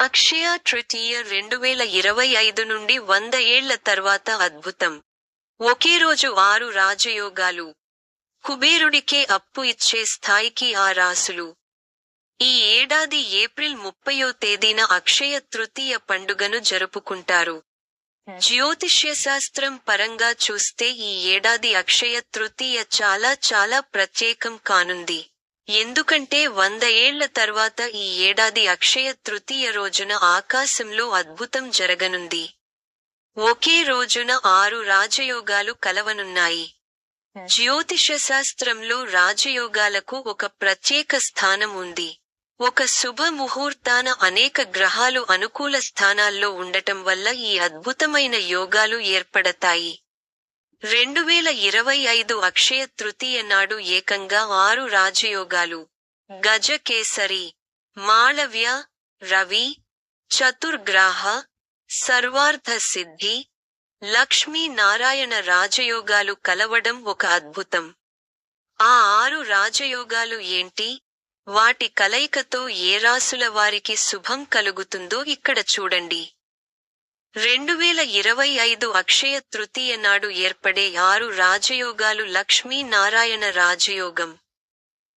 అక్షయ తృతీయ రెండువేల ఇరవై ఐదు నుండి వంద ఏళ్ళ తర్వాత అద్భుతం. ఒకే రోజు ఆరు రాజయోగాలు. కుబేరుడికే అప్పు ఇచ్చే స్థాయికి ఆ రాసులు. ఈ ఏడాది ఏప్రిల్ ముప్పయో తేదీన అక్షయ తృతీయ పండుగను జరుపుకుంటారు. జ్యోతిష్యశాస్త్రం పరంగా చూస్తే ఈ ఏడాది అక్షయ తృతీయ చాలా చాలా ప్రత్యేకం కానుంది. ఎందుకంటే వంద ఏళ్ళ తర్వాత ఈ ఏడాది అక్షయ తృతీయ రోజున ఆకాశంలో అద్భుతం జరగనుంది. ఒకే రోజున ఆరు రాజయోగాలు కలవనున్నాయి. జ్యోతిషశాస్త్రంలో రాజయోగాలకు ఒక ప్రత్యేక స్థానం ఉంది. ఒక శుభ ముహూర్తాన అనేక గ్రహాలు అనుకూల స్థానాల్లో ఉండటం వల్ల ఈ అద్భుతమైన యోగాలు ఏర్పడతాయి. రెండువేల ఇరవై ఐదు అక్షయ తృతీయ నాడు ఏకంగా ఆరు రాజయోగాలు. గజకేసరి మాళవ్య రవి చతుర్గ్రాహ సర్వార్థ సిద్ధి లక్ష్మీ నారాయణ రాజయోగాలు కలవడం ఒక అద్భుతం. ఆ ఆరు రాజయోగాలు ఏంటి? వాటి కలయికతో ఏ రాసుల వారికి శుభం కలుగుతుందో ఇక్కడ చూడండి. రెండువేల ఇరవై ఐదు అక్షయ తృతీయ నాడు ఏర్పడే ఆరు రాజయోగాలు లక్ష్మీ నారాయణ రాజయోగం.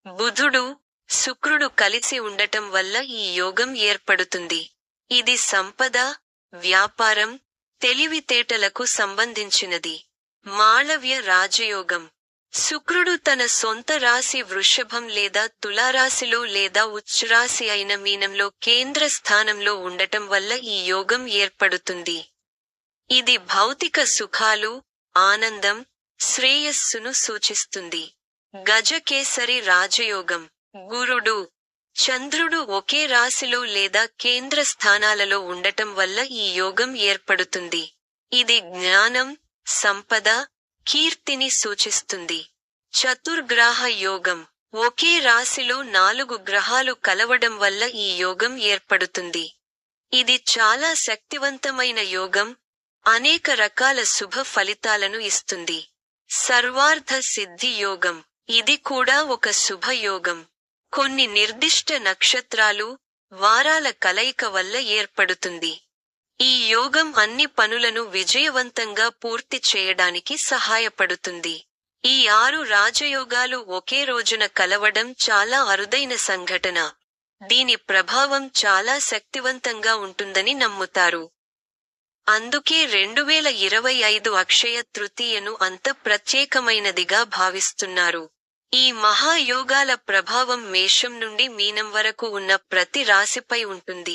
బుధుడు శుక్రుడు కలిసి ఉండటం వల్ల ఈ యోగం ఏర్పడుతుంది. ఇది సంపద వ్యాపారం తెలివితేటలకు సంబంధించినది. మాళవ్య రాజయోగం. శుక్రుడు తన సొంత రాశి వృషభం లేదా తులారాశిలో లేదా ఉచ్ఛరాశి అయిన మీనంలో కేంద్ర స్థానంలో ఉండటం వల్ల ఈ యోగం ఏర్పడుతుంది. ఇది భౌతిక సుఖాలు ఆనందం శ్రేయస్సును సూచిస్తుంది. గజకేసరి రాజయోగం. గురుడు చంద్రుడు ఒకే రాశిలో లేదా కేంద్ర స్థానాలలో ఉండటం వల్ల ఈ యోగం ఏర్పడుతుంది. ఇది జ్ఞానం సంపద కీర్తిని సూచిస్తుంది. చతుర్గ్రాహ యోగం. ఒకే రాశిలో నాలుగు గ్రహాలు కలవడం వల్ల ఈ యోగం ఏర్పడుతుంది. ఇది చాలా శక్తివంతమైన యోగం. అనేక రకాల శుభ ఫలితాలను ఇస్తుంది. సర్వార్థ సిద్ధి యోగం. ఇది కూడా ఒక శుభ యోగం. కొన్ని నిర్దిష్ట నక్షత్రాలు వారాల కలయిక వల్ల ఏర్పడుతుంది. ఈ యోగం అన్ని పనులను విజయవంతంగా పూర్తి చేయడానికి సహాయపడుతుంది. ఈ ఆరు రాజయోగాలు ఒకే రోజున కలవడం చాలా అరుదైన సంఘటన. దీని ప్రభావం చాలా శక్తివంతంగా ఉంటుందని నమ్ముతారు. అందుకే రెండువేల ఇరవై ఐదు అక్షయ తృతీయను అంత ప్రత్యేకమైనదిగా భావిస్తున్నారు. ఈ మహాయోగాల ప్రభావం మేషం నుండి మీనం వరకు ఉన్న ప్రతి రాశిపై ఉంటుంది.